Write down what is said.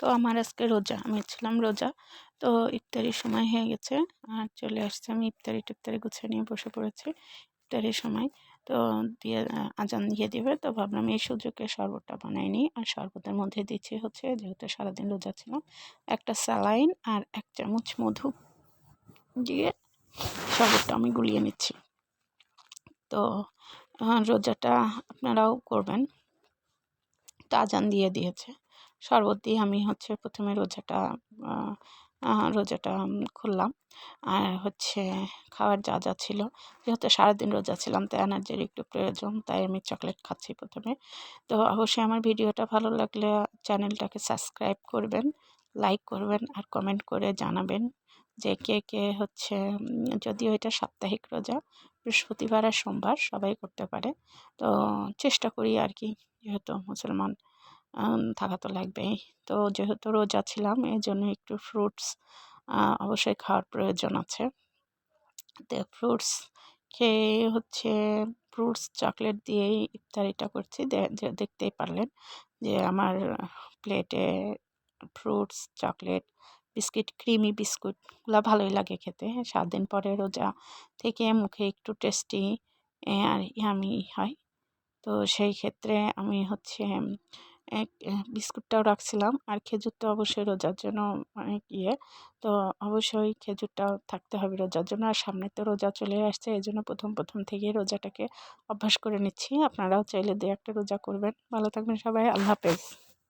তো আমার আজকে রোজা, আমি ছিলাম রোজা। তো ইফতারির সময় হয়ে গেছে, আর চলে আসছে আমি ইফতারি টিফতারি গুছিয়ে নিয়ে বসে পড়েছি ইফতারির সময়। তো দিয়ে, আজান দিয়ে দিবে, তো ভাবলাম এই সুযোগে শরবতটা বানাই নিই। আর শরবতের মধ্যে দিচ্ছি হচ্ছে, যেহেতু সারাদিন রোজা ছিলাম একটা স্যালাইন আর এক চামচ মধু। দিয়ে শরবতটা আমি গুলিয়ে নিচ্ছি। তো রোজাটা আপনারাও করবেন। তো আজান দিয়ে দিয়েছে। শরবত দিয়ে আমি হচ্ছে প্রথমে রোজাটা রোজাটা খুললাম। আর হচ্ছে খাওয়ার যা যা ছিল, যেহেতু সারাদিন রোজা ছিলাম, তাই এনার্জির একটু প্রয়োজন, তাই আমি চকলেট খাচ্ছি প্রথমে। তো অবশ্যই আমার ভিডিওটা ভালো লাগলে চ্যানেলটাকে সাবস্ক্রাইব করবেন, লাইক করবেন, আর কমেন্ট করে জানাবেন যে কে কে হচ্ছে, যদিও এটা সাপ্তাহিক রোজা, বৃহস্পতিবার আর সোমবার সবাই করতে পারে। তো চেষ্টা করি আর কি, যেহেতু মুসলমান থাকা তো লাগবেই। তো যেহেতু রোজা ছিলাম এই জন্য একটু ফ্রুটস অবশ্যই খাওয়ার প্রয়োজন আছে। তো ফ্রুটস খেয়ে হচ্ছে ফ্রুটস চকলেট দিয়েই ইফতারিটা করছি। দেখতেই পারলেন যে আমার প্লেটে ফ্রুটস চকলেট বিস্কিট ক্রিমি বিস্কুটগুলো ভালোই লাগে খেতে। সাত দিন পরে রোজা থেকে মুখে একটু টেস্টি আর ইয়ামি হয়। তো সেই ক্ষেত্রে আমি হচ্ছে এক বিস্কুটটাও রাখছিলাম আর খেজুরটা অবশ্যই রোজার জন্য অনেক ইয়ে। তো অবশ্যই খেজুরটাও থাকতে হবে রোজার জন্য। আর সামনে তো রোজা চলে আসছে এই জন্য প্রথম প্রথম থেকে রোজাটাকে অভ্যাস করে নিচ্ছি। আপনারাও চাইলে দু একটা রোজা করবেন। ভালো থাকবেন সবাই, আল্লাহ হাফেজ।